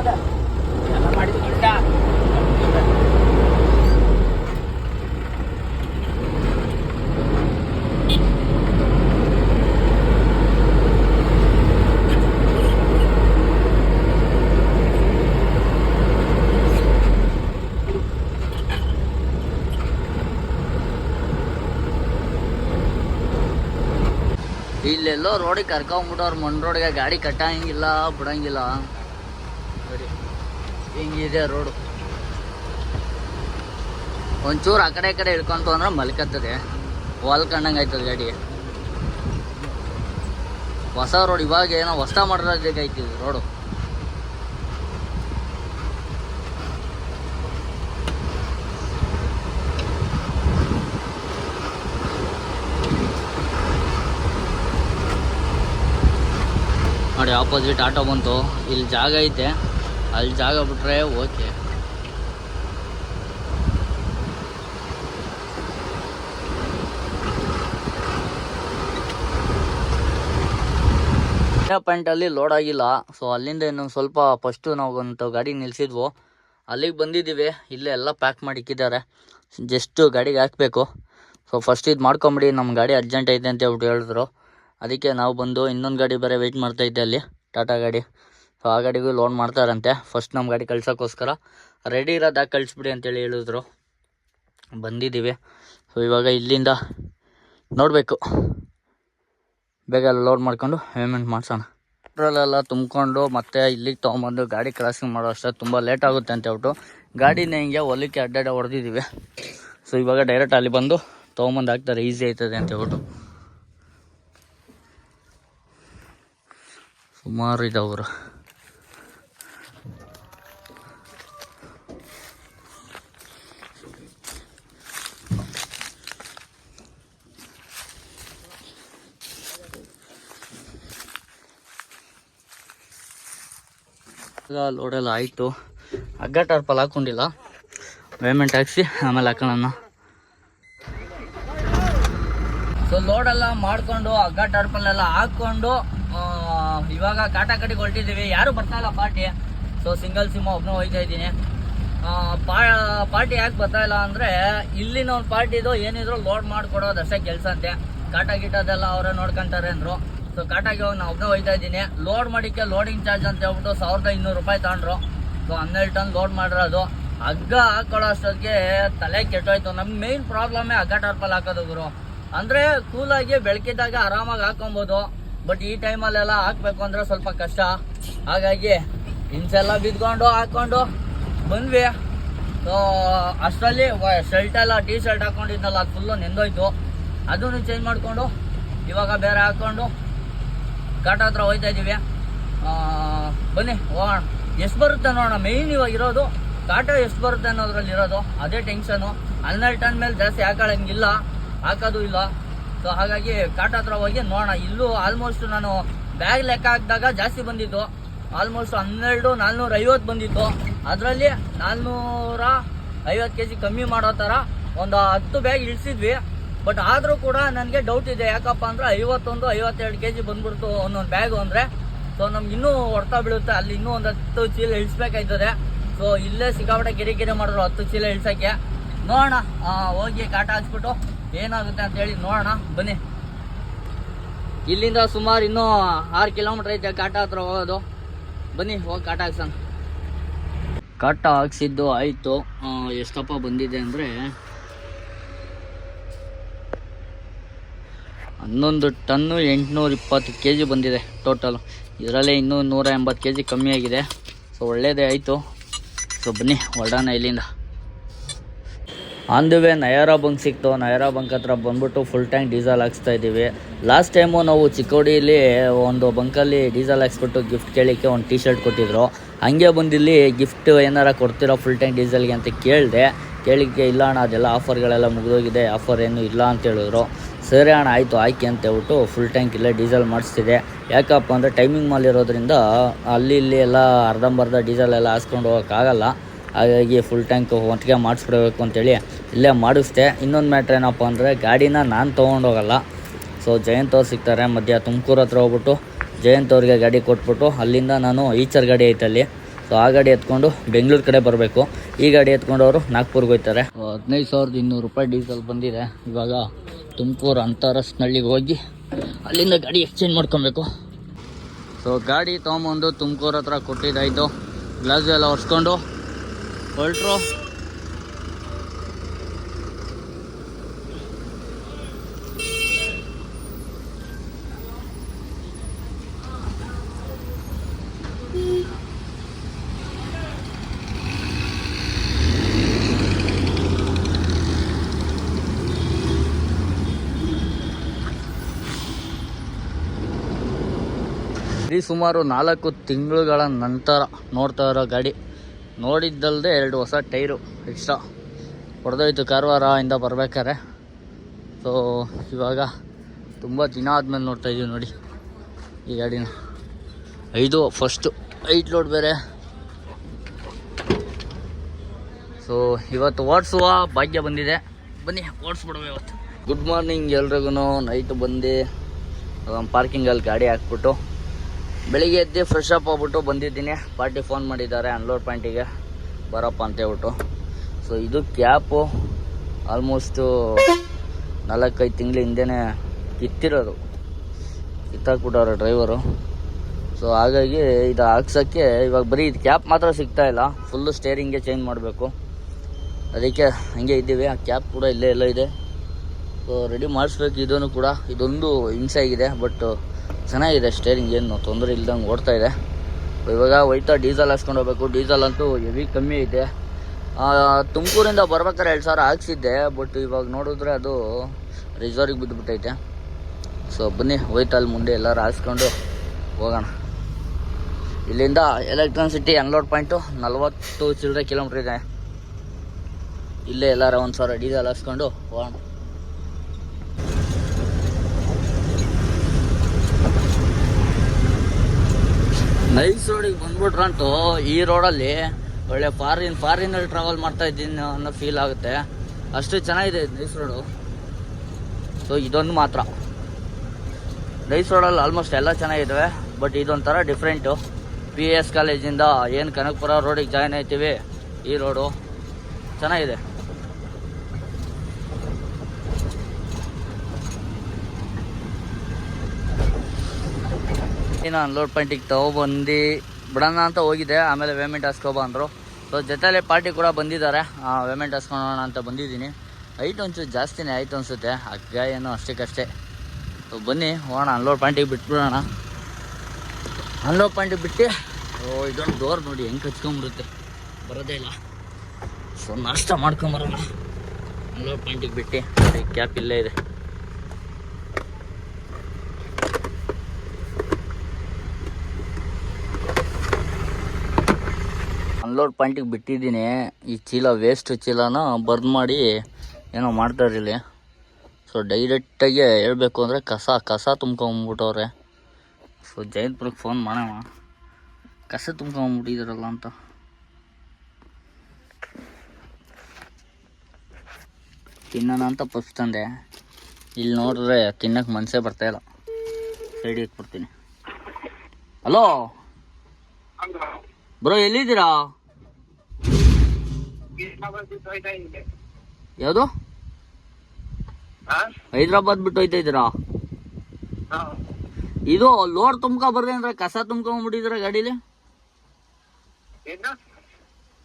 ಅದ ಎಲ್ಲ ಮಾಡಿದ್ದು ಇಲ್ಲೆಲ್ಲೋ ರೋಡಿಗೆ ಕರ್ಕೊಂಬಿಟ್ಟವ್ರು ಮಣ್ ರೋಡ್ಗೆ ಗಾಡಿ ಕಟ್ಟಂಗಿಲ್ಲ, ಬಿಡಂಗಿಲ್ಲ. ನೋಡಿ, ಹಿಂಗಿದೆ ರೋಡು. ಒಂಚೂರು ಆ ಕಡೆ ಈ ಕಡೆ ಇಳ್ಕೊಂತು ಅಂದ್ರೆ ಮಲ್ಕತ್ತದೆ. ಕಂಡಂಗೆ ಆಯ್ತದ ಗಾಡಿ. ಹೊಸ ರೋಡ್ ಇವಾಗ ಏನೋ ಹೊಸ ಮಾಡಿರೋದಕ್ಕೆ ರೋಡು. ನೋಡಿ ಆಪೋಸಿಟ್ ಆಟೋ ಬಂತು. ಇಲ್ಲಿ ಜಾಗ ಐತೆ. ಅಲ್ಲಿ ಜಾಗ ಬಿಟ್ರೆ ಓಕೆ ಪಾಯಿಂಟಲ್ಲಿ ಲೋಡ್ ಆಗಿಲ್ಲ. ಸೊ ಅಲ್ಲಿಂದ ಇನ್ನೊಂದು ಸ್ವಲ್ಪ ಫಸ್ಟು ನಾವು ಒಂದು ಗಾಡಿ ನಿಲ್ಲಿಸಿದ್ವು ಅಲ್ಲಿಗೆ ಬಂದಿದ್ದೀವಿ. ಇಲ್ಲೇ ಎಲ್ಲ ಪ್ಯಾಕ್ ಮಾಡಿ ಇಕ್ಕಿದ್ದಾರೆ. ಜಸ್ಟು ಗಾಡಿಗೆ ಹಾಕಬೇಕು. ಸೊ ಫಸ್ಟ್ ಇದು ಮಾಡ್ಕೊಂಬಿಡಿ. ನಮ್ಮ ಗಾಡಿ ಅರ್ಜೆಂಟ್ ಐತೆ ಅಂತ ಹೇಳ್ಬಿಟ್ಟು ಹೇಳಿದ್ರು. ಅದಕ್ಕೆ ನಾವು ಬಂದು ಇನ್ನೊಂದು ಗಾಡಿ ಬೇರೆ ವೆಯ್ಟ್ ಮಾಡ್ತಾ ಇದ್ದೆ ಅಲ್ಲಿ ಟಾಟಾ ಗಾಡಿ. ಸೊ ಆ ಗಾಡಿಗೂ ಲೋನ್ ಮಾಡ್ತಾರಂತೆ. ಫಸ್ಟ್ ನಮ್ಮ ಗಾಡಿ ಕಳ್ಸೋಕ್ಕೋಸ್ಕರ. ರೆಡಿ ಇರೋದಾಗ ಕಳಿಸ್ಬಿಡಿ ಅಂತೇಳಿ ಹೇಳಿದ್ರು. ಬಂದಿದ್ದೀವಿ ಸೊ ಇವಾಗ ಇಲ್ಲಿಂದ ನೋಡಬೇಕು. ಬೇಗ ಲೋಡ್ ಮಾಡ್ಕೊಂಡು ಪೇಮೆಂಟ್ ಮಾಡಿಸೋಣ. ಪೆಟ್ರೋಲೆಲ್ಲ ತುಂಬಿಕೊಂಡು ಮತ್ತೆ ಇಲ್ಲಿಗೆ ತೊಗೊಂಬಂದು ಗಾಡಿ ಕ್ರಾಸಿಂಗ್ ಮಾಡೋ ಅಷ್ಟೇ. ತುಂಬ ಲೇಟ್ ಆಗುತ್ತೆ ಅಂತ ಹೇಳ್ಬಿಟ್ಟು ಗಾಡಿನ ಹಿಂಗೆ ಹೊಲಕ್ಕೆ ಅಡ್ಡಾಡ ಹೊಡೆದಿದ್ದೀವಿ ಸೊ ಇವಾಗ ಡೈರೆಕ್ಟ್ ಅಲ್ಲಿ ಬಂದು ತೊಗೊಂಬಂದು ಹಾಕ್ತಾರೆ. ಈಸಿ ಆಯ್ತದೆ ಅಂತ ಹೇಳ್ಬಿಟ್ಟು ಸುಮಾರು ಇದಾವ್ರ ಲೋಡೆಲ್ಲ ಆಯಿತು. ಹಗ್ಗ ಟಾರ್ಪಲ್ ಹಾಕೊಂಡಿಲ್ಲ. ಪೇಮೆಂಟ್ ಹಾಕ್ಸಿ ಆಮೇಲೆ ಹಾಕೋಣ ಸೊ ಲೋಡೆಲ್ಲ ಮಾಡಿಕೊಂಡು ಹಗ್ಗ ಟಾರ್ಪಲ್ ಎಲ್ಲ ಹಾಕ್ಕೊಂಡು ಇವಾಗ ಕಾಟ ಕಡೆಗೆ ಹೊರಟಿದ್ದೀವಿ. ಯಾರು ಬರ್ತಾ ಇಲ್ಲ ಪಾರ್ಟಿ. ಸೊ ಸಿಂಗಲ್ ಸಿಮ್ ಒಬ್ಬನೇ ಹೋಗ್ತಾ ಇದ್ದೀನಿ. ಪಾರ್ಟಿ ಯಾಕೆ ಬರ್ತಾ ಇಲ್ಲ ಅಂದರೆ ಇಲ್ಲಿನ ಒಂದು ಪಾರ್ಟಿದು ಏನಿದ್ರು ಲೋಡ್ ಮಾಡಿಕೊಡೋದು ಅಷ್ಟೇ ಕೆಲಸ ಅಂತೆ. ಕಾಟ ಗೀಟದೆಲ್ಲ ಅವರೇ ನೋಡ್ಕೊಂತಾರೆ ಅಂದರು. ಸೊ ಕಾಟಾಗಿ ಹೋಗಿ ನಾನು ಒಬ್ಬನೇ ಹೋಗ್ತಾ ಇದ್ದೀನಿ. ಲೋಡ್ ಮಾಡಿಕ್ಕೆ ಲೋಡಿಂಗ್ ಚಾರ್ಜ್ ಅಂತ ಹೇಳ್ಬಿಟ್ಟು ಸಾವಿರದ ಇನ್ನೂರು ರೂಪಾಯಿ ತಗೊಂಡ್ರು ಸೊ ಹನ್ನೆರಡು ಟನ್ ಲೋಡ್ ಮಾಡಿರೋದು. ಹಗ್ಗ ಹಾಕೊಳ್ಳೋ ಅಷ್ಟೊತ್ತಿಗೆ ತಲೆ ಕೆಟ್ಟೋಯ್ತು. ನಮ್ಮ ಮೇನ್ ಪ್ರಾಬ್ಲಮ್ಮೇ ಹಗ್ಗ ಟಾರ್ಪಲ್ ಹಾಕೋದು ಗುರು. ಅಂದರೆ ಕೂಲಾಗಿ ಬೆಳಕಿದ್ದಾಗ ಆರಾಮಾಗಿ ಹಾಕೊಬೋದು ಬಟ್ ಈ ಟೈಮಲ್ಲೆಲ್ಲ ಹಾಕ್ಬೇಕು ಅಂದ್ರೆ ಸ್ವಲ್ಪ ಕಷ್ಟ. ಹಾಗಾಗಿ ಇನ್ಸೆಲ್ಲ ಬಿದ್ಕೊಂಡು ಹಾಕ್ಕೊಂಡು ಬಂದ್ವಿ. ಸೊ ಅಷ್ಟರಲ್ಲಿ ಶರ್ಟ್ ಎಲ್ಲ ಟೀ ಶರ್ಟ್ ಹಾಕೊಂಡಿದ್ನಲ್ಲ, ಅದು ಫುಲ್ಲು ನೆಂದೋಯ್ತು. ಅದನ್ನು ಚೇಂಜ್ ಮಾಡಿಕೊಂಡು ಇವಾಗ ಬೇರೆ ಹಾಕ್ಕೊಂಡು ಕಾಟ ಹತ್ರ ಹೋಯ್ತಾ ಇದ್ದೀವಿ. ಬನ್ನಿ, ಹೋಗೋಣ. ಎಷ್ಟು ಬರುತ್ತೆ ನೋಡೋಣ. ಮೇಯ್ನ್ ಇವಾಗ ಇರೋದು ಕಾಟ ಎಷ್ಟು ಬರುತ್ತೆ ಅನ್ನೋದ್ರಲ್ಲಿ ಇರೋದು. ಅದೇ ಟೆನ್ಷನು ಹನ್ನೆರಡು ಟನ್ ಮೇಲೆ ಜಾಸ್ತಿ ಹಾಕೊಳ್ಳಂಗಿಲ್ಲ ಹಾಕೋದು ಇಲ್ಲ. ಸೊ ಹಾಗಾಗಿ ಕಾಟ ಹತ್ರ ಹೋಗಿ ನೋಡೋಣ. ಇಲ್ಲೂ ಆಲ್ಮೋಸ್ಟ್ ನಾನು ಬ್ಯಾಗ್ ಲೆಕ್ಕ ಹಾಕಿದಾಗ ಜಾಸ್ತಿ ಬಂದಿತ್ತು. ಆಲ್ಮೋಸ್ಟ್ ಹನ್ನೆರಡು ನಾಲ್ನೂರ ಐವತ್ತು ಬಂದಿತ್ತು. ಅದರಲ್ಲಿ ನಾಲ್ನೂರ ಐವತ್ತು ಕೆ ಜಿ ಕಮ್ಮಿ ಮಾಡೋ ಥರ ಒಂದು ಹತ್ತು ಬ್ಯಾಗ್ ಇಳಿಸಿದ್ವಿ. ಬಟ್ ಆದರೂ ಕೂಡ ನನಗೆ ಡೌಟ್ ಇದೆ. ಯಾಕಪ್ಪ ಅಂದ್ರೆ ಐವತ್ತೊಂದು, ಐವತ್ತೆರಡು ಕೆ ಜಿ ಬಂದ್ಬಿಡ್ತು ಒಂದೊಂದು ಬ್ಯಾಗು ಅಂದರೆ. ಸೊ ನಮ್ಗೆ ಇನ್ನೂ ಹೊಡ್ತಾ ಬೀಳುತ್ತೆ. ಅಲ್ಲಿ ಇನ್ನೂ ಒಂದು ಹತ್ತು ಚೀಲ ಇಳಿಸ್ಬೇಕಾಯ್ತದೆ. ಸೊ ಇಲ್ಲೇ ಸಿಕ್ಕಾಪಟ್ಟೆ ಕಿರಿಕಿರಿ ಮಾಡಿದ್ರು ಹತ್ತು ಚೀಲ ಇಳಿಸೋಕ್ಕೆ. ನೋಡೋಣ. ಹೋಗಿ ಕಾಟ ಹಚ್ಬಿಟ್ಟು ಏನಾಗುತ್ತೆ ಅಂತ ಹೇಳಿ ನೋಡೋಣ, ಬನ್ನಿ. ಇಲ್ಲಿಂದ ಸುಮಾರು ಇನ್ನೂ ಆರು ಕಿಲೋಮೀಟರ್ ಐತೆ ಕಾಟ ಹತ್ರ ಹೋಗೋದು. ಬನ್ನಿ, ಹೋಗಿ ಕಾಟ ಹಾಕ್ಸೋಣ. ಕಾಟ ಹಾಕ್ಸಿದ್ದು ಆಯಿತು. ಎಷ್ಟಪ್ಪ ಬಂದಿದೆ ಅಂದರೆ ಹನ್ನೊಂದು ಟನ್ನು ಎಂಟುನೂರ ಇಪ್ಪತ್ತು ಕೆ ಜಿ ಬಂದಿದೆ ಟೋಟಲ್ ಇದರಲ್ಲೇ ಇನ್ನೂ ನೂರ ಎಂಬತ್ತು ಕೆ ಜಿ ಕಮ್ಮಿ ಆಗಿದೆ. ಸೊ ಒಳ್ಳೆಯದೇ ಆಯಿತು. ಸೊ ಬನ್ನಿ, ಹೊರಡೋಣ ಇಲ್ಲಿಂದ. On the way Nayara bunk ಸಿಕ್ತು. ನಯಾರಾ ಬಂಕ್ ಹತ್ರ ಬಂದ್ಬಿಟ್ಟು ಫುಲ್ ಟ್ಯಾಂಕ್ ಡೀಸೆಲ್ ಹಾಕ್ಸ್ತಾ ಇದ್ದೀವಿ. ಲಾಸ್ಟ್ ಟೈಮು ನಾವು ಚಿಕ್ಕೋಡಿಯಲ್ಲಿ ಒಂದು ಬಂಕಲ್ಲಿ ಡೀಸೆಲ್ ಹಾಕ್ಸ್ಬಿಟ್ಟು ಗಿಫ್ಟ್ ಕೇಳಿಕ್ಕೆ ಒಂದು ಟಿ ಶರ್ಟ್ ಕೊಟ್ಟಿದ್ರು. ಹಾಗೆ ಬಂದಿಲ್ಲಿ ಗಿಫ್ಟ್ ಏನಾರ ಕೊಡ್ತಿರೋ ಫುಲ್ ಟ್ಯಾಂಕ್ ಡೀಸೆಲ್ಗೆ ಅಂತ ಕೇಳಿದೆ. ಕೇಳಿಕ್ಕೆ ಇಲ್ಲ ಅಣ್ಣ, ಅದೆಲ್ಲ ಆಫರ್ಗಳೆಲ್ಲ ಮುಗಿದೋಗಿದೆ ಆಫರ್ ಏನು ಇಲ್ಲ ಅಂತ ಹೇಳಿದ್ರು. ಸರಿ ಅಣ್ಣ, ಆಯಿತು, ಆಯ್ಕೆ ಅಂತ ಹೇಳ್ಬಿಟ್ಟು ಫುಲ್ ಟ್ಯಾಂಕ್ ಇಲ್ಲೇ ಡೀಸೆಲ್ ಮಾಡಿಸ್ತಿದೆ. ಯಾಕಪ್ಪ ಅಂದರೆ ಟೈಮಿಂಗ್ ಮಾಲ್ ಇರೋದ್ರಿಂದ ಅಲ್ಲಿ ಇಲ್ಲಿ ಎಲ್ಲ ಅರ್ಧಂಬರ್ಧ ಡೀಸೆಲ್ ಎಲ್ಲ ಹಾಸ್ಕೊಂಡು ಹೋಗೋಕ್ಕಾಗಲ್ಲ. ಹಾಗಾಗಿ ಫುಲ್ ಟ್ಯಾಂಕ್ ಒಟ್ಟಿಗೆ ಮಾಡಿಸ್ಬಿಡ್ಬೇಕು ಅಂತೇಳಿ ಇಲ್ಲೇ ಮಾಡಿಸ್ದೆ. ಇನ್ನೊಂದು ಮ್ಯಾಟ್ರ್ ಏನಪ್ಪ ಅಂದರೆ ಗಾಡಿನ ನಾನು ತೊಗೊಂಡೋಗಲ್ಲ ಸೊ ಜಯಂತ್ ಅವ್ರು ಸಿಗ್ತಾರೆ, ಮಧ್ಯ ತುಮಕೂರು ಹತ್ರ ಹೋಗ್ಬಿಟ್ಟು ಜಯಂತ್ ಅವ್ರಿಗೆ ಗಾಡಿ ಕೊಟ್ಬಿಟ್ಟು ಅಲ್ಲಿಂದ ನಾನು ಈಚರ್ ಗಾಡಿ ಐತೆ ಅಲ್ಲಿ. ಸೊ ಆ ಗಾಡಿ ಎತ್ಕೊಂಡು ಬೆಂಗಳೂರು ಕಡೆ ಬರಬೇಕು. ಈ ಗಾಡಿ ಎತ್ಕೊಂಡು ಅವರು ನಾಗ್ಪುರ್ಗೆ ಹೋಗ್ತಾರೆ. ಹದಿನೈದು ಸಾವಿರದ ಇನ್ನೂರು ರೂಪಾಯಿ ಡೀಸೆಲ್ ಬಂದಿದೆ. ಇವಾಗ ತುಮಕೂರು ಅಂತಾರಸ್ನಳ್ಳಿಗೆ ಹೋಗಿ ಅಲ್ಲಿಂದ ಗಾಡಿ ಎಕ್ಸ್ಚೇಂಜ್ ಮಾಡ್ಕೊಬೇಕು. ಸೊ ಗಾಡಿ ತೊಗೊಂಬಂದು ತುಮಕೂರು ಹತ್ರ ಕೊಟ್ಟಿದ್ದಾಯಿತು. ಗ್ಲಾಸ್ ಎಲ್ಲ ಒರೆಸ್ಕೊಂಡು ಇದು ಸುಮಾರು ನಾಲ್ಕು ತಿಂಗಳುಗಳ ನಂತರ ನೋಡ್ತಾ ಇರೋ ಗಾಡಿ. ನೋಡಿದ್ದಲ್ಲದೆ ಎರಡು ಹೊಸ ಟೈರು ಎಕ್ಸ್ಟ್ರಾ ಹೊಡೆದೋಯ್ತು ಕಾರವಾರ ಇಂದ ಬರ್ಬೇಕಾರೆ ಸೊ ಇವಾಗ ತುಂಬ ದಿನ ಆದಮೇಲೆ ನೋಡ್ತಾ ಇದೀವಿ ನೋಡಿ ಈ ಗಾಡಿನ. ಐದು ಫಸ್ಟು ಐಟ್ ಲೋಡ್ ಬೇರೆ. ಸೊ ಇವತ್ತು ಓಡಿಸುವ ಭಾಗ್ಯ ಬಂದಿದೆ. ಬನ್ನಿ ಓಡಿಸ್ಬಿಡುವ ಇವತ್ತು. ಗುಡ್ ಮಾರ್ನಿಂಗ್ ಎಲ್ರಿಗೂ ನೈಟ್ ಬಂದು ಪಾರ್ಕಿಂಗಲ್ಲಿ ಗಾಡಿ ಹಾಕ್ಬಿಟ್ಟು. ಬೆಳಿಗ್ಗೆ ಎದ್ದು ಫ್ರೆಶ್ ಅಪ್ ಆಗ್ಬಿಟ್ಟು ಬಂದಿದ್ದೀನಿ. ಪಾರ್ಟಿ ಫೋನ್ ಮಾಡಿದ್ದಾರೆ ಅನ್ಲೋಡ್ ಪಾಯಿಂಟಿಗೆ ಬರಪ್ಪ ಅಂತ ಹೇಳ್ಬಿಟ್ಟು. ಸೊ ಇದು ಕ್ಯಾಪು ಆಲ್ಮೋಸ್ಟು ನಾಲ್ಕೈದು ತಿಂಗಳ ಹಿಂದೆನೇ ಕಿತ್ತಿರೋದು. ಕಿತ್ತಾಕ್ಬಿಟ್ಟವ್ರೆ ಡ್ರೈವರು ಸೊ ಹಾಗಾಗಿ ಇದು ಹಾಕ್ಸೋಕ್ಕೆ ಇವಾಗ ಬರೀ ಇದು ಕ್ಯಾಪ್ ಮಾತ್ರ ಸಿಗ್ತಾ ಇಲ್ಲ. ಫುಲ್ಲು ಸ್ಟೇರಿಂಗೇ ಚೇಂಜ್ ಮಾಡಬೇಕು. ಅದಕ್ಕೆ ಹಂಗೆ ಇದ್ದೀವಿ. ಆ ಕ್ಯಾಪ್ ಕೂಡ ಇಲ್ಲೇ ಎಲ್ಲ ಇದೆ. ರೆಡಿ ಮಾಡಿಸ್ಬೇಕು. ಇದನ್ನು ಕೂಡ ಇದೊಂದು ಹಿಂಸೆ ಆಗಿದೆ ಬಟ್ ಚೆನ್ನಾಗಿದೆ ಸ್ಟೇರಿಂಗ್ ಏನು ತೊಂದರೆ ಇಲ್ದಂಗೆ ಓಡ್ತಾ ಇದೆ. ಇವಾಗ ಹೋಯ್ತಾ ಡೀಸೆಲ್ ಹಾಕ್ಸ್ಕೊಂಡು ಹೋಗ್ಬೇಕು. ಡೀಸೆಲ್ ಅಂತೂ ಹೆವಿ ಕಮ್ಮಿ ಇದೆ. ತುಮಕೂರಿಂದ ಬರ್ಬೇಕಾದ್ರೆ ಎರಡು ಸಾವಿರ ಹಾಕ್ಸಿದ್ದೆ ಬಟ್ ಇವಾಗ ನೋಡಿದ್ರೆ ಅದು ರಿಸರ್ವಿಗೆ ಬಿದ್ದುಬಿಟ್ಟೈತೆ. ಸೊ ಬನ್ನಿ ಹೋಯ್ತಾ ಅಲ್ಲಿ ಮುಂದೆ ಎಲ್ಲರೂ ಹಾಕ್ಸ್ಕೊಂಡು ಹೋಗೋಣ. ಇಲ್ಲಿಂದ ಎಲೆಕ್ಟ್ರಾನ್ಸಿಟಿ ಅನ್ಲೋಡ್ ಪಾಯಿಂಟು ನಲ್ವತ್ತು ಚಿಲ್ಲರೆ ಕಿಲೋಮೀಟ್ರ್ ಇದೆ. ಇಲ್ಲೇ ಎಲ್ಲಾರ ಒಂದು ಸಾವಿರ ಡೀಸೆಲ್ ಹಾಕ್ಸ್ಕೊಂಡು ಹೋಗೋಣ. ನೈಸ್ ರೋಡಿಗೆ ಬಂದ್ಬಿಟ್ರಂತೂ ಈ ರೋಡಲ್ಲಿ ಒಳ್ಳೆ ಫಾರಿನ್, ಫಾರಿನಲ್ಲಿ ಟ್ರಾವೆಲ್ ಮಾಡ್ತಾ ಇದ್ದೀನಿ ಅನ್ನೋ ಫೀಲ್ ಆಗುತ್ತೆ. ಅಷ್ಟು ಚೆನ್ನಾಗಿದೆ ನೈಸ್ ರೋಡು. ಸೊ ಇದೊಂದು ಮಾತ್ರ. ನೈಸ್ ರೋಡಲ್ಲಿ ಆಲ್ಮೋಸ್ಟ್ ಎಲ್ಲ ಚೆನ್ನಾಗಿದ್ದಾವೆ ಬಟ್ ಇದೊಂಥರ ಡಿಫ್ರೆಂಟು ಪಿ ಎಸ್ ಕಾಲೇಜಿಂದ ಏನು ಕನಕಪುರ ರೋಡಿಗೆ ಜಾಯ್ನ್ ಆಯ್ತೀವಿ, ಈ ರೋಡು. ಚೆನ್ನಾಗಿದೆ. ಇನ್ನು ಅನ್ಲೋಡ್ ಪಾಯಿಂಟಿಗೆ ತಗೊಬಂದು ಬಿಡೋಣ ಅಂತ ಹೋಗಿದ್ದೆ ಆಮೇಲೆ ಪೇಮೆಂಟ್ ಹಾಸ್ಕೊಬ ಅಂದರು ಸೊ ಜೊತೆಲೆ ಪಾರ್ಟಿ ಕೂಡ ಬಂದಿದ್ದಾರೆ. ಪೇಮೆಂಟ್ ಹಾಸ್ಕೊಳೋಣ ಅಂತ ಬಂದಿದ್ದೀನಿ. ಐಟ್ ಒಂಚೂರು ಜಾಸ್ತಿನೇ ಆಯಿತು ಅನಿಸುತ್ತೆ. ಹಗ್ಗ ಏನು ಅಷ್ಟಕ್ಕಷ್ಟೇ. ಸೊ ಬನ್ನಿ, ಹೋಗೋಣ. ಅನ್ಲೋಡ್ ಪಾಯಿಂಟಿಗೆ ಬಿಟ್ಬಿಡೋಣ. ಅನ್ಲೋಡ್ ಪಾಯಿಂಟಿಗೆ ಬಿಟ್ಟು, ಓ ಇದೊಂದು ಡೋರ್ ನೋಡಿ ಹೆಂಗೆ ಕಚ್ಕೊಂಬಿಡುತ್ತೆ ಬರೋದೇ ಇಲ್ಲ. ಸೊ ನಾಷ್ಟ ಮಾಡ್ಕೊಂಬರೋಣ ಅನ್ಲೋಡ್ ಪಾಯಿಂಟಿಗೆ ಬಿಟ್ಟು. ಕ್ಯಾಪ್ ಇಲ್ಲೇ ಇದೆ. ಅನ್ಲೋಡ್ ಪಾಯಿಂಟಿಗೆ ಬಿಟ್ಟಿದ್ದೀನಿ. ಈ ಚೀಲ ವೇಸ್ಟ್ ಚೀಲನ ಬರ್ದ್ ಮಾಡಿ ಏನೋ ಮಾಡ್ತಾರೆ ಇಲ್ಲಿ. ಸೊ ಡೈರೆಕ್ಟಾಗಿ ಹೇಳಬೇಕು ಅಂದರೆ ಕಸ ಕಸ ತುಂಬ್ಕೊಂಬಿಟ್ಟವ್ರೆ. ಸೊ ಜಯಂತ್ಪುರಕ್ಕೆ ಫೋನ್ ಮಾಡವ. ಕಸ ತುಂಬ್ಕೊಂಬಿಟ್ಟಿದಾರಲ್ಲ ಅಂತ. ತಿನ್ನೋಣ ಅಂತ ಪಸ್ಟ್ ತಂದೆ. ಇಲ್ಲಿ ನೋಡಿದ್ರೆ ತಿನ್ನಕ್ಕೆ ಮನಸ್ಸೇ ಬರ್ತಾಯಿಲ್ಲ ಸೈಡಿಗೆ ಇಟ್ಬಿಡ್ತೀನಿ ಹಲೋ. ಬ್ರೋ ಎಲ್ಲಿದ್ದೀರಾ? ಯಾವುದು? ಹೈದ್ರಾಬಾದ್ ಬಿಟ್ಟು ಹೋಯ್ತಾ ಇದ್ದೀರಾ? ಇದು ಲೋಡ್ ತುಂಬ್ಕೊ ಬರ್ರಿ ಅಂದ್ರೆ ಕಸ ತುಂಬ್ಕೊಂಡ್ಬಿಟ್ಟಿದ್ರ ಗಾಡೀಲಿ?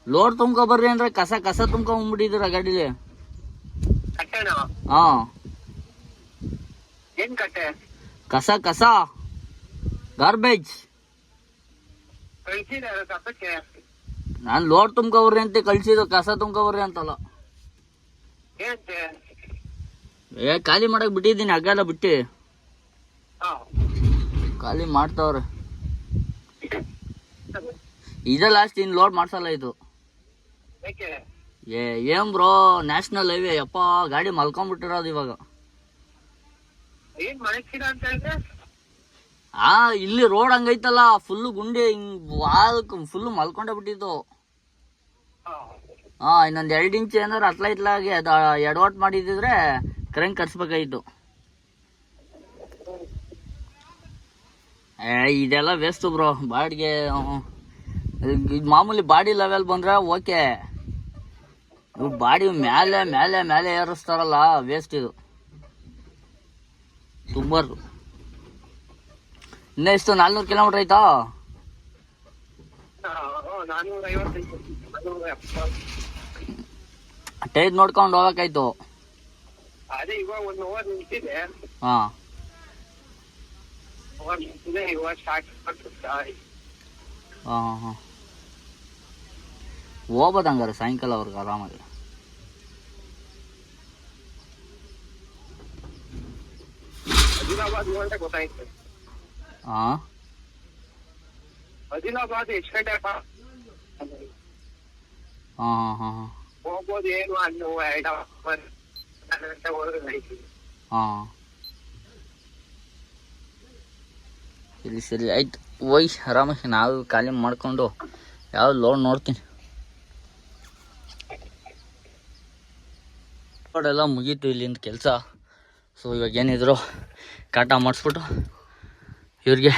ಲೋಡ್ ತುಂಬ್ಕೊ ಬರ್ರಿ ಅಂದ್ರೆ ಕಸ ಕಸ ತುಂಬ್ಕೊಂಡ್ಬಿಟ್ಟಿದ್ರ ಗಾಡೀಲಿ? ಹಾ. ಕಸ ಕಸ. ಗಾರ್ಬೇಜ್ ನಾನು ಲೋಡ್ ತುಂಬ್ಕೊಬ್ರಿ ಅಂತ ಕಳ್ಸಿದ್ದು ಕಸ ತುಂಬ್ಕೊಬ್ರಿ ಅಂತಲ್ಲ. ಏ ಖಾಲಿ ಮಾಡಕ್ ಬಿಟ್ಟಿದ್ದೀನಿ ಹಗ್ಗೆಲ್ಲ ಬಿಟ್ಟಿ. ಖಾಲಿ ಮಾಡ್ತಾವ್ರೆ. ಇದೇ ಲಾಸ್ಟ್ ಇನ್ ಲೋಡ್ ಮಾಡ್ಸಲ್ಲ ಇದು. ಏ ಏನ್ ಬ್ರೋ ನ್ಯಾಷನಲ್ ಹೈವೇ ಯಪ್ಪ ಗಾಡಿ ಮಲ್ಕೊಂಡ್ಬಿಟ್ಟಿರೋದು ಇವಾಗ. ಆ ಇಲ್ಲಿ ರೋಡ್ ಹಂಗೈತಲ್ಲ ಫುಲ್ ಗುಂಡಿ ಹಿಂಗ್ ವಾಲ್ ಫುಲ್ ಮಲ್ಕೊಂಡೇ ಬಿಟ್ಟಿತ್ತು ಹಾಂ, ಇನ್ನೊಂದು ಎರಡು ಇಂಚ್ ಏನಾದ್ರು ಅತ್ಲ ಇತ್ಲಾಗಿ ಅದು ಎಡವಟ್ ಮಾಡಿದ್ರೆ ಕರೆಂಟ್ ಕಟ್ಸ್ಬೇಕಾಯ್ತು ಇದೆಲ್ಲ ವೇಸ್ಟು ಬ್ರೋ, ಬಾಡಿಗೆ ಮಾಮೂಲಿ ಬಾಡಿ ಲೆವೆಲ್ ಬಂದ್ರೆ ಓಕೆ ಬಾಡಿ ಮೇಲೆ ಮೇಲೆ ಮೇಲೆ ಏರಿಸ್ತಾರಲ್ಲ ವೇಸ್ಟ್ ಇದು. ತುಂಬ ಇನ್ನ ಎಷ್ಟು ನಾಲ್ನೂರು ಕಿಲೋಮೀಟರ್ ಆಯ್ತಾ? ಟೈರ್ ನೋಡ್ಕೊಂಡು ಹೋಗಕ್ಕಾಯ್ತು ಅದೇ ಇವಾಗ ಒಂದು ಓವರ್ ನಿಂತಿದೆ. ಹಾ. ಓವರ್ ನಿಂತಿದೆ ಇವಾಗ ಸ್ಟಾರ್ಟ್ ಹಾ ಹಾ ಹೋಗ್ಬೋದು ಹಂಗಾರೆ ಸಾಯಂಕಾಲವರೆಗೆ ಆರಾಮಾಗಿ. ಅದಿಲಾಬಾದ್ ಗಂಟೆ ಗೊತ್ತಾಯ್ತು. ಹಾ. ಅದಿಲಾಬಾದ್ ಎಷ್ಟು ಗಂಟೆ ಹೋಗ್ಬೋದು ಏನು ಹಣ್ಣು ಸರಿ ಸರಿ ಆಯ್ತು. ಹೋಯ್ ಆರಾಮಾಗಿ ನಾವು ಖಾಲಿ ಮಾಡ್ಕೊಂಡು ಯಾವ ಲೋನ್ ನೋಡ್ತೀನಿ. ಎಲ್ಲ ಮುಗೀತು ಇಲ್ಲಿಂದ ಕೆಲಸ. ಸೊ ಇವಾಗ ಏನಿದ್ರು ಕಾಟಾ ಮಾಡಿಸ್ಬಿಟ್ಟು ಇವ್ರಿಗೆ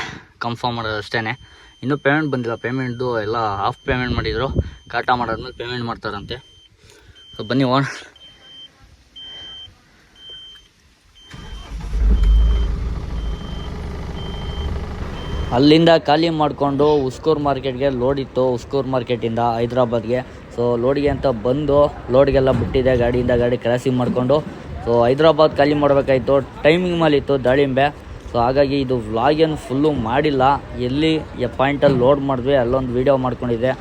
ಕನ್ಫರ್ಮ್ ಮಾಡೋದು ಅಷ್ಟೇ ಇನ್ನೂ ಪೇಮೆಂಟ್ ಬಂದಿಲ್ಲ. ಪೇಮೆಂಟ್ದು ಎಲ್ಲ ಹಾಫ್ ಪೇಮೆಂಟ್ ಮಾಡಿದ್ರು. ಕಾಟಾ ಮಾಡಾದ್ಮೇಲೆ ಪೇಮೆಂಟ್ ಮಾಡ್ತಾರಂತೆ. ಸೊ ಬನ್ನಿ ಓಣ ಅಲ್ಲಿಂದ ಖಾಲಿ ಮಾಡಿಕೊಂಡು ಉಸ್ಕೂರು ಮಾರ್ಕೆಟ್ಗೆ ಲೋಡ್ ಇತ್ತು. ಉಸ್ಕೂರು ಮಾರ್ಕೆಟಿಂದ ಹೈದ್ರಾಬಾದ್ಗೆ. ಸೊ ಲೋಡ್ಗೆ ಅಂತ ಬಂದು ಲೋಡ್ಗೆಲ್ಲ ಬಿಟ್ಟಿದೆ. ಗಾಡಿಯಿಂದ ಗಾಡಿ ಕ್ರಾಸಿಂಗ್ ಮಾಡಿಕೊಂಡು. ಸೊ ಹೈದ್ರಾಬಾದ್ ಖಾಲಿ ಮಾಡಬೇಕಾಯಿತು. ಟೈಮಿಂಗ್ ಮೇಲೆ ಇತ್ತು ದಾಳಿಂಬೆ. ಸೊ ಹಾಗಾಗಿ ಇದು ವ್ಲಾಗ್ ಏನು ಫುಲ್ಲು ಮಾಡಿಲ್ಲ. ಎಲ್ಲಿ ಪಾಯಿಂಟಲ್ಲಿ ಲೋಡ್ ಮಾಡಿದ್ವಿ, ಅಲ್ಲೊಂದು ವೀಡಿಯೋ ಮಾಡ್ಕೊಂಡಿದ್ದೆ.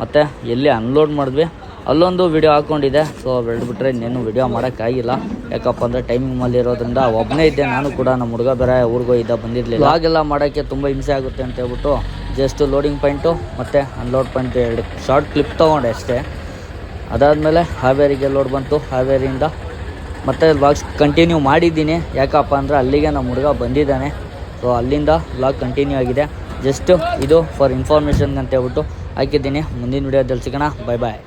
ಮತ್ತು ಎಲ್ಲಿ ಅನ್ಲೋಡ್ ಮಾಡಿದ್ವಿ, ಅಲ್ಲೊಂದು ವಿಡಿಯೋ ಹಾಕ್ಕೊಂಡಿದ್ದೆ ಸೊ ಬೆಳೆದ್ಬಿಟ್ರೆ ಇನ್ನೇನು ವಿಡಿಯೋ ಮಾಡೋಕ್ಕಾಗಿಲ್ಲ. ಯಾಕಪ್ಪ ಅಂದರೆ ಟೈಮಿಂಗ್ ಮೇಲೆ ಇರೋದ್ರಿಂದ ಒಬ್ಬನೇ ಇದ್ದೆ, ನಾನು ಕೂಡ ನಮ್ಮ ಹುಡುಗ ಬೇರೆ ಊರಿಗೂ ಇದ್ದ ಬಂದಿರಲಿಲ್ಲ. ಹಾಗೆಲ್ಲ ಮಾಡೋಕ್ಕೆ ತುಂಬ ಹಿಂಸೆ ಆಗುತ್ತೆ ಅಂತ ಹೇಳ್ಬಿಟ್ಟು ಜಸ್ಟ್ ಲೋಡಿಂಗ್ ಪಾಯಿಂಟು ಮತ್ತು ಅನ್ಲೋಡ್ ಪಾಯಿಂಟ್ ಎರಡು ಶಾರ್ಟ್ ಕ್ಲಿಪ್ ತೊಗೊಂಡೆ ಅಷ್ಟೇ. ಅದಾದಮೇಲೆ ಹಾವೇರಿಗೆ ಲೋಡ್ ಬಂತು. ಹಾವೇರಿಯಿಂದ ಮತ್ತೆ ವ್ಲಾಗ್ಸ್ ಕಂಟಿನ್ಯೂ ಮಾಡಿದ್ದೀನಿ. ಯಾಕಪ್ಪ ಅಂದರೆ ಅಲ್ಲಿಗೆ ನಮ್ಮ ಹುಡುಗ ಬಂದಿದ್ದಾನೆ. ಸೊ ಅಲ್ಲಿಂದ ವ್ಲಾಗ್ ಕಂಟಿನ್ಯೂ ಆಗಿದೆ. ಜಸ್ಟ್ ಇದು ಫಾರ್ ಇನ್ಫಾರ್ಮೇಷನ್ ಅಂತ ಹೇಳ್ಬಿಟ್ಟು ಹಾಕಿದ್ದೀನಿ. ಮುಂದಿನ ವಿಡಿಯೋದಲ್ಲಿ ಸಿಗೋಣ. ಬಾಯ್ ಬಾಯ್